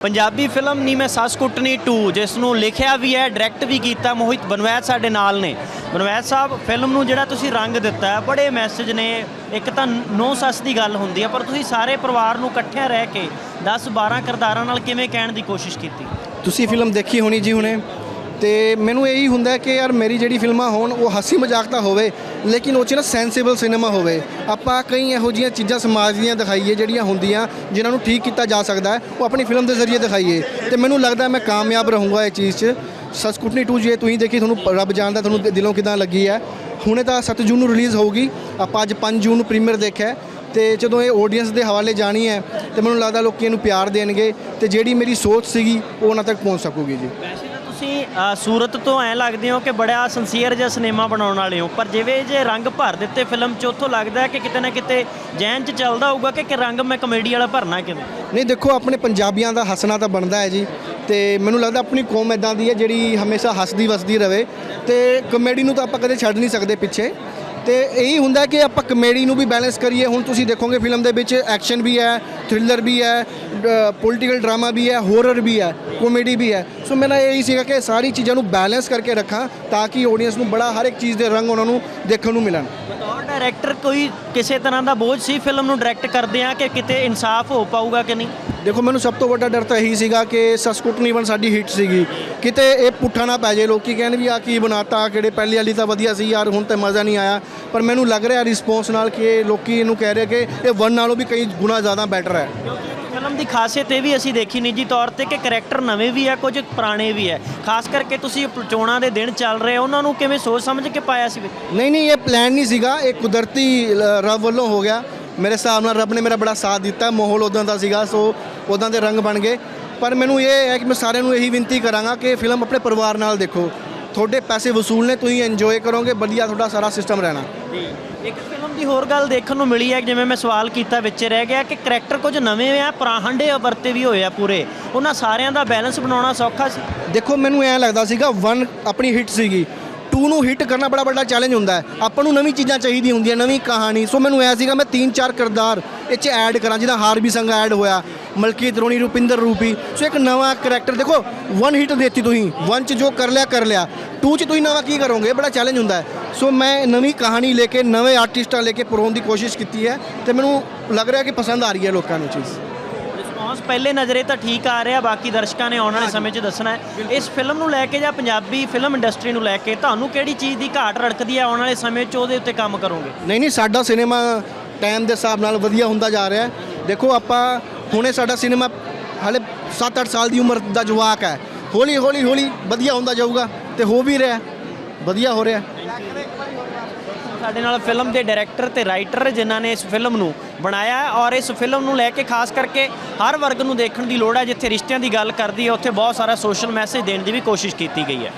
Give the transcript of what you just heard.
Punjabi film ਨੀ ਮੈਂ ਸੱਸ ਕੁੱਟਣੀ 2 ਜਿਸ ਨੂੰ ਲਿਖਿਆ ਵੀ ਹੈ ਡਾਇਰੈਕਟ ਵੀ ਕੀਤਾ ਮੋਹਿਤ ਬਨਵੈਦ ਸਾਡੇ ਨਾਲ ਨੇ। ਬਨਵੈਤ ਸਾਹਿਬ, ਫਿਲਮ ਨੂੰ ਜਿਹੜਾ ਤੁਸੀਂ ਰੰਗ ਦਿੱਤਾ ਹੈ, ਬੜੇ ਮੈਸੇਜ ਨੇ। ਇੱਕ ਤਾਂ ਨੋ ਸੱਸ ਦੀ ਗੱਲ ਹੁੰਦੀ ਹੈ, ਪਰ ਤੁਸੀਂ ਸਾਰੇ ਪਰਿਵਾਰ ਨੂੰ ਇਕੱਠਿਆਂ ਰਹਿ ਕੇ 10 12 ਕਿਰਦਾਰਾਂ ਨਾਲ ਕਿਵੇਂ ਕਹਿਣ ਦੀ ਕੋਸ਼ਿਸ਼ ਕੀਤੀ? ਤੁਸੀਂ ਫਿਲਮ ਦੇਖੀ ਹੋਣੀ ਜੀ ਹੁਣੇ? ਤੇ ਮੈਨੂੰ ਇਹੀ ਹੁੰਦਾ ਕਿ ਯਾਰ ਮੇਰੀ ਜਿਹੜੀ ਫਿਲਮਾਂ ਹੋਣ, ਉਹ ਹਾਸੀ ਮਜ਼ਾਕ ਤਾਂ ਹੋਵੇ, ਲੇਕਿਨ ਉਹ 'ਚ ਨਾ ਸੈਂਸਿਬਲ ਸਿਨੇਮਾ ਹੋਵੇ। ਆਪਾਂ ਕਈ ਇਹੋ ਜਿਹੀਆਂ ਚੀਜ਼ਾਂ ਸਮਾਜ ਦੀਆਂ ਦਿਖਾਈਏ ਜਿਹੜੀਆਂ ਹੁੰਦੀਆਂ, ਜਿਨ੍ਹਾਂ ਨੂੰ ਠੀਕ ਕੀਤਾ ਜਾ ਸਕਦਾ ਹੈ, ਉਹ ਆਪਣੀ ਫਿਲਮ ਦੇ ਜ਼ਰੀਏ ਦਿਖਾਈਏ। ਤੇ ਮੈਨੂੰ ਲੱਗਦਾ ਮੈਂ ਕਾਮਯਾਬ ਰਹੂੰਗਾ ਇਹ ਚੀਜ਼ 'ਚ। ਸਸਕੁਟਨੀ 2 ਜੇ ਤੁਸੀਂ ਦੇਖੀ, ਤੁਹਾਨੂੰ ਰੱਬ ਜਾਣਦਾ ਤੁਹਾਨੂੰ ਦਿਲੋਂ ਕਿਦਾਂ ਲੱਗੀ ਹੈ। ਹੁਣੇ ਤਾਂ 7 ਜੂਨ ਨੂੰ ਰਿਲੀਜ਼ ਹੋਊਗੀ। ਆਪਾਂ ਅੱਜ 5 ਜੂਨ ਨੂੰ ਪ੍ਰੀਮੀਅਰ ਦੇਖਿਆ ਹੈ। ਤੇ ਜਦੋਂ ਇਹ ਆਡੀਅנס ਦੇ ਹਵਾਲੇ ਜਾਣੀ ਹੈ, ਤੇ ਮੈਨੂੰ ਲੱਗਦਾ ਲੋਕੀ ਇਹਨੂੰ ਪਿਆਰ ਦੇਣਗੇ। ਤੇ ਜਿਹੜੀ ਮੇਰੀ ਸੋਚ ਸੀਗੀ, ਉਹ ਉਹਨਾਂ ਤੱਕ ਪਹੁੰਚ ਸਕੂਗੀ ਜੀ। ਤੁਸੀਂ ਸੂਰਤ ਤੋਂ ਐ ਲੱਗਦੇ ਹੋ ਕਿ ਬੜਾ ਸਿੰਸੀਅਰ ਜਿਹਾ ਸਿਨੇਮਾ ਬਣਾਉਣ ਵਾਲੇ ਹੋ, ਪਰ ਜਿਵੇਂ ਜੇ ਰੰਗ ਭਰ ਦਿੱਤੇ ਫਿਲਮ 'ਚ, ਉੱਥੋਂ ਲੱਗਦਾ ਕਿ ਕਿਤੇ ਨਾ ਕਿਤੇ ਜੈਨ 'ਚ ਚੱਲਦਾ ਹੋਊਗਾ ਕਿ ਕਿ ਰੰਗ ਮੈਂ ਕਮੇਡੀ ਵਾਲਾ ਭਰਨਾ ਕਿਵੇਂ? ਨਹੀਂ, ਦੇਖੋ, ਆਪਣੇ ਪੰਜਾਬੀਆਂ ਦਾ ਹੱਸਣਾ ਤਾਂ ਬਣਦਾ ਹੈ ਜੀ, ਤੇ ਮੈਨੂੰ ਲੱਗਦਾ ਆਪਣੀ ਕੌਮ ਇਦਾਂ ਦੀ ਹੈ ਜਿਹੜੀ ਹਮੇਸ਼ਾ ਹੱਸਦੀ ਵਸਦੀ ਰਵੇ, ਤੇ ਕਮੇਡੀ ਨੂੰ ਤਾਂ ਆਪਾਂ ਕਦੇ ਛੱਡ ਨਹੀਂ ਸਕਦੇ ਪਿੱਛੇ। ਤੇ ਇਹੀ ਹੁੰਦਾ ਕਿ ਆਪਾਂ ਕਮੇਡੀ ਨੂੰ ਵੀ ਬੈਲੈਂਸ ਕਰੀਏ। ਹੁਣ ਤੁਸੀਂ ਦੇਖੋਗੇ ਫਿਲਮ ਦੇ ਵਿੱਚ ਐਕਸ਼ਨ ਵੀ ਹੈ ਥ੍ਰਿਲਰ ਵੀ ਹੈ ਪੋਲੀਟੀਕਲ ਡਰਾਮਾ ਵੀ ਹੈ ਹੋਰਰ ਵੀ ਹੈ ਕਾਮੇਡੀ ਵੀ ਹੈ। ਸੋ ਮੇਰਾ ਇਹੀ ਸੀਗਾ ਕਿ ਸਾਰੀ ਚੀਜ਼ਾਂ ਨੂੰ ਬੈਲੈਂਸ ਕਰਕੇ ਰੱਖਾਂ ਤਾਂ ਕਿ ਆਡੀਅנס ਨੂੰ ਬੜਾ ਹਰ ਇੱਕ ਚੀਜ਼ ਦੇ ਰੰਗ ਉਹਨਾਂ ਨੂੰ ਦੇਖਣ ਨੂੰ ਮਿਲਣ। ਡਾਇਰੈਕਟਰ ਕੋਈ ਕਿਸੇ ਤਰ੍ਹਾਂ ਦਾ ਬੋਝ ਸੀ ਫਿਲਮ ਨੂੰ ਡਾਇਰੈਕਟ ਕਰਦੇ ਆ ਕਿ ਕਿਤੇ ਇਨਸਾਫ ਹੋ ਪਾਊਗਾ ਕਿ ਨਹੀਂ? ਦੇਖੋ ਮੈਨੂੰ ਸਭ ਤੋਂ ਵੱਡਾ ਡਰ ਤਾਂ ਇਹੀ ਸੀਗਾ ਕਿ ਸਸਕੁਟਨੀ ਵਨ ਸਾਡੀ ਹਿੱਟ ਸੀਗੀ। ਕਿਤੇ ਇਹ ਪੁੱਠਾ ਨਾ ਪੈ ਜੇ ਲੋਕੀ ਕਹਿਣ ਵੀ ਆ ਕੀ ਬਣਾਤਾ ਕਿਹੜੇ ਪਹਿਲੀ ਵਾਲੀ ਤਾਂ ਵਧੀਆ ਸੀ ਯਾਰ ਹੁਣ ਤਾਂ ਮਜ਼ਾ ਨਹੀਂ ਆਇਆ। ਪਰ ਮੈਨੂੰ ਲੱਗ ਰਿਹਾ ਰਿਸਪੌਂਸ ਨਾਲ ਕਿ ਲੋਕੀ ਇਹਨੂੰ ਕਹਿ ਰਹੇ ਕਿ ਇਹ ਵਨ ਨਾਲੋਂ ਵੀ ਕਈ ਗੁਣਾ ਜ਼ਿਆਦਾ ਬੈਟਰ ਹੈ। ਫਿਲਮ ਦੀ ਖਾਸੀਅਤ ਇਹ ਵੀ ਅਸੀਂ ਦੇਖੀ ਨਿੱਜੀ ਤੌਰ ਤੇ ਕਿ ਕਰੈਕਟਰ ਨਵੇਂ ਵੀ ਆ ਕੁਝ ਪੁਰਾਣੇ ਵੀ ਆ। ਖਾਸ ਕਰਕੇ ਤੁਸੀਂ ਚੋਣਾਂ ਦੇ ਦਿਨ ਚੱਲ ਰਹੇ ਉਹਨਾਂ ਨੂੰ ਕਿਵੇਂ ਸੋਚ ਸਮਝ ਕੇ ਪਾਇਆ ਸੀ? ਨਹੀਂ ਨਹੀਂ ਇਹ ਪਲਾਨ ਨਹੀਂ ਸੀਗਾ। ਇਹ ਕੁਦਰਤੀ ਰੱਬ ਵੱਲੋਂ ਹੋ ਗਿਆ। ਮੇਰੇ ਹਿਸਾਬ ਨਾਲ ਰੱਬ ਨੇ ਮੇਰਾ ਬੜਾ ਸਾਥ ਦਿੱਤਾ। ਮਾਹੌਲ ਉਦਾਂ ਦਾ ਸੀਗਾ ਸੋ ਉਦਾਂ ਦੇ ਰੰਗ ਬਣ ਗਏ। ਪਰ ਮੈਨੂੰ ਇਹ ਹੈ ਕਿ ਮੈਂ ਸਾਰਿਆਂ ਨੂੰ ਇਹੀ ਬੇਨਤੀ ਕਰਾਂਗਾ ਕਿ ਫਿਲਮ ਆਪਣੇ ਪਰਿਵਾਰ ਨਾਲ ਦੇਖੋ। ਤੁਹਾਡੇ ਪੈਸੇ ਵਸੂਲ ਨੇ ਤੁਸੀਂ ਇੰਜੋਏ ਕਰੋਗੇ। ਵਧੀਆ ਤੁਹਾਡਾ ਸਾਰਾ ਸਿਸਟਮ ਰਹਿਣਾ। ਇੱਕ ਫਿਲਮ ਹੋਰ ਗੱਲ ਦੇਖਣ ਨੂੰ ਮਿਲੀ ਹੈ ਜਿਵੇਂ ਮੈਂ ਸਵਾਲ ਕੀਤਾ ਵਿੱਚ ਰਹਿ ਗਿਆ ਕਿ ਕਰੈਕਟਰ ਕੁਝ ਨਵੇਂ ਆ ਪੁਰਾਣੇ ਵਰਤੇ ਵੀ ਹੋਏ ਆ ਪੂਰੇ। ਉਹਨਾਂ ਸਾਰਿਆਂ ਦਾ ਬੈਲੈਂਸ ਬਣਾਉਣਾ ਸੌਖਾ ਸੀ। ਦੇਖੋ, ਮੈਨੂੰ ਐਂ ਲੱਗਦਾ ਸੀਗਾ 1 ਆਪਣੀ ਹਿੱਟ ਸੀਗੀ। 2 ਨੂੰ ਹਿੱਟ ਕਰਨਾ ਬੜਾ ਵੱਡਾ ਚੈਲੰਜ ਹੁੰਦਾ ਹੈ। ਆਪਾਂ ਨੂੰ ਨਵੀਂ ਚੀਜ਼ਾਂ ਚਾਹੀਦੀ ਹੁੰਦੀਆਂ, ਨਵੀਂ ਕਹਾਣੀ। ਸੋ ਮੈਨੂੰ ਐ ਸੀਗਾ, ਮੈਂ 3-4 ਕਿਰਦਾਰ ਇਹ 'ਚ ਐਡ ਕਰਾਂ ਜਿਹਦਾ ਹਾਰਬੀ ਸੰਘ ਐਡ ਹੋਇਆ, ਮਲਕੀਤ ਰੋਣੀ, ਰੁਪਿੰਦਰ ਰੂਪੀ। ਸੋ ਇੱਕ ਨਵਾਂ ਕਰੈਕਟਰ ਦੇਖੋ 1 ਹਿੱਟ ਦੇਤੀ ਤੁਸੀਂ। 1 ਚ ਜੋ ਕਰ ਲਿਆ ਕਰ ਲਿਆ। 2 ਚ ਤੁਸੀਂ ਨਵਾਂ ਕੀ ਕਰੋਗੇ? ਬੜਾ ਚੈਲੰਜ ਹੁੰਦਾ ਹੈ। ਸੋ ਮੈਂ ਨਵੀਂ ਕਹਾਣੀ ਲੈ ਕੇ ਨਵੇਂ ਆਰਟਿਸਟਾਂ ਲੈ ਕੇ ਪਰੋਣ ਦੀ ਕੋਸ਼ਿਸ਼ ਕੀਤੀ ਹੈ ਤੇ ਮੈਨੂੰ ਲੱਗ ਰਿਹਾ ਕਿ ਪਸੰਦ ਆ ਰਹੀ ਹੈ ਲੋਕਾਂ ਨੂੰ ਚੀਜ਼। ਰਿਸਪੌਂਸ ਪਹਿਲੇ ਨਜ਼ਰੇ ਤਾਂ ਠੀਕ ਆ ਰਿਹਾ ਬਾਕੀ ਦਰਸ਼ਕਾਂ ਨੇ ਆਉਣ ਵਾਲੇ ਸਮੇਂ 'ਚ ਦੱਸਣਾ ਹੈ। ਇਸ ਫਿਲਮ ਨੂੰ ਲੈ ਕੇ ਜਾਂ ਪੰਜਾਬੀ ਫਿਲਮ ਇੰਡਸਟਰੀ ਨੂੰ ਲੈ ਕੇ ਤੁਹਾਨੂੰ ਕਿਹੜੀ ਚੀਜ਼ ਦੀ ਘਾਟ ਰੜਕਦੀ ਹੈ ਆਉਣ ਵਾਲੇ ਸਮੇਂ 'ਚ ਉਹਦੇ ਉੱਤੇ ਕੰਮ ਕਰੋਗੇ? ਨਹੀਂ ਨਹੀਂ ਸਾਡਾ ਸਿਨੇਮਾ ਟਾਈਮ ਦੇ ਹਿਸਾਬ ਨਾਲ ਵਧੀਆ ਹੁੰਦਾ ਜਾ ਰਿਹਾ ਹੈ। ਦੇਖੋ ਆਪਾਂ ਹੁਣੇ ਸਾਡਾ ਸਿਨੇਮਾ ਹਾਲੇ 7-8 ਸਾਲ ਦੀ ਉਮਰ ਦਾ ਜਵਾਕ ਹੈ। ਹੌਲੀ ਹੌਲੀ ਹੌਲੀ ਵਧੀਆ ਹੁੰਦਾ ਜਾਊਗਾ ਤੇ ਹੋ ਵੀ ਰਿਹਾ ਵਧੀਆ ਹੋ ਰਿਹਾ ਸਾਡੇ ਨਾਲ ਫਿਲਮ ਦੇ ਡਾਇਰੈਕਟਰ ਤੇ ਰਾਈਟਰ ਜਿਨ੍ਹਾਂ ਨੇ ਇਸ ਫਿਲਮ ਨੂੰ ਬਣਾਇਆ ਔਰ ਇਸ ਫਿਲਮ ਨੂੰ ਲੈ ਕੇ ਖਾਸ ਕਰਕੇ ਹਰ ਵਰਗ ਨੂੰ ਦੇਖਣ ਦੀ ਲੋੜ ਹੈ, ਜਿੱਥੇ ਰਿਸ਼ਤਿਆਂ ਦੀ ਗੱਲ ਕਰਦੀ ਹੈ, ਉੱਥੇ ਬਹੁਤ ਸਾਰਾ ਸੋਸ਼ਲ ਮੈਸੇਜ ਦੇਣ ਦੀ ਵੀ ਕੋਸ਼ਿਸ਼ ਕੀਤੀ ਗਈ ਹੈ।